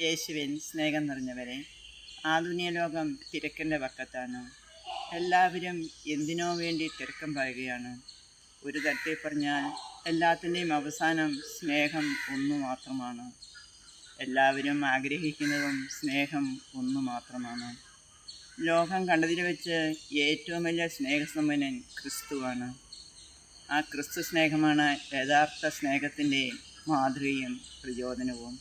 യേശുവിൻ സ്നേഹം നിറഞ്ഞവരെ ആധുനിക ലോകം തിരക്കിന്റെ പക്കത്താണ് എല്ലാവരും എന്തിനോ വേണ്ടി തിരക്കം പറയുകയാണ് ഒരു തരത്തിൽ പറഞ്ഞാൽ എല്ലാത്തിന്റെയും അവസാനം സ്നേഹം ഒന്നു മാത്രമാണ്. എല്ലാവരും ആഗ്രഹിക്കുന്നതും സ്നേഹം ഒന്നു മാത്രമാണ്. ലോകം കണ്ടതിൽ വെച്ച് ഏറ്റവും വലിയ സ്നേഹസമ്പന്നൻ ക്രിസ്തുവാണ്. ആ ക്രിസ്തു സ്നേഹമാണ് യഥാർത്ഥ സ്നേഹത്തിന്റെ മാതൃകയും പ്രചോദനവും.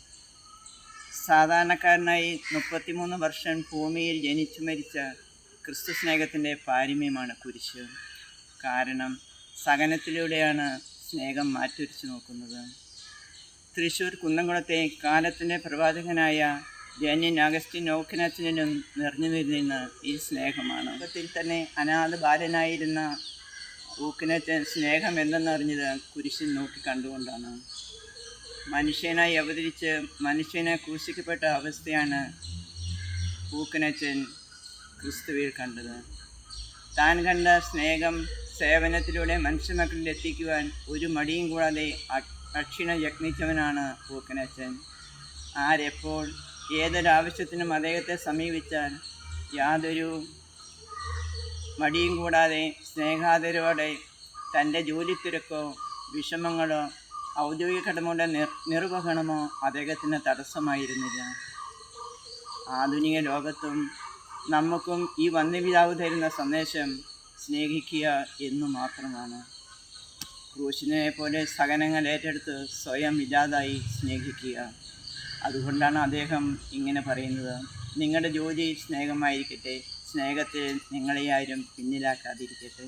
സാധാരണക്കാരനായി മുപ്പത്തിമൂന്ന് വർഷം ഭൂമിയിൽ ജനിച്ചു മരിച്ച ക്രിസ്തു സ്നേഹത്തിന്റെ പാരമ്യമാണ് കുരിശ്. കാരണം സഹനത്തിലൂടെയാണ് സ്നേഹം മാറ്റുരച്ചു നോക്കുന്നത്. തൃശ്ശൂർ കുന്നംകുളത്തെ കാലത്തിന്റെ പ്രവാചകനായ ജന്യൻ അഗസ്റ്റിൻ ഓക്കനച്ചനും നിറഞ്ഞു വരുന്ന ഈ സ്നേഹമാണ്. ലോകത്തിൽ തന്നെ അനാഥ ബാലനായിരുന്ന ഊക്കിനച്ചൻ സ്നേഹം എന്തെന്നറിഞ്ഞത് കുരിശിൽ നോക്കി കണ്ടുകൊണ്ടാണ്. മനുഷ്യനായി അവതരിച്ച് മനുഷ്യനെ ക്രൂശിക്കപ്പെട്ട അവസ്ഥയാണ് പൂക്കനച്ചൻ ക്രിസ്തുവിൽ കണ്ടത്. താൻ കണ്ട സ്നേഹം സേവനത്തിലൂടെ മനുഷ്യമക്കളിൽ എത്തിക്കുവാൻ ഒരു മടിയും കൂടാതെ അക്ഷിണ യജ്ഞിച്ചവനാണ് പൂക്കനച്ചൻ ആരെപ്പോൾ ഏതൊരാവശ്യത്തിനും അദ്ദേഹത്തെ സമീപിച്ചാൽ യാതൊരു മടിയും കൂടാതെ സ്നേഹാദരോടെ തന്റെ ജോലിത്തിരക്കോ വിഷമങ്ങളോ ഔദ്യോഗിക കടമയുടെ നിർ നിർവഹണമോ അദ്ദേഹത്തിന് തടസ്സമായിരുന്നില്ല. ആധുനിക ലോകത്തും നമുക്കും ഈ വന്യപിതാവ് തരുന്ന സന്ദേശം സ്നേഹിക്കുക എന്നു മാത്രമാണ്. ക്രൂശിനെ പോലെ സഹനങ്ങൾ ഏറ്റെടുത്ത് സ്വയം ഇല്ലാതായി സ്നേഹിക്കുക. അതുകൊണ്ടാണ് അദ്ദേഹം ഇങ്ങനെ പറയുന്നത്. നിങ്ങളുടെ ജോലി സ്നേഹമായിരിക്കട്ടെ. സ്നേഹത്തിൽ നിങ്ങളെ ആരും പിന്നിലാക്കാതിരിക്കട്ടെ.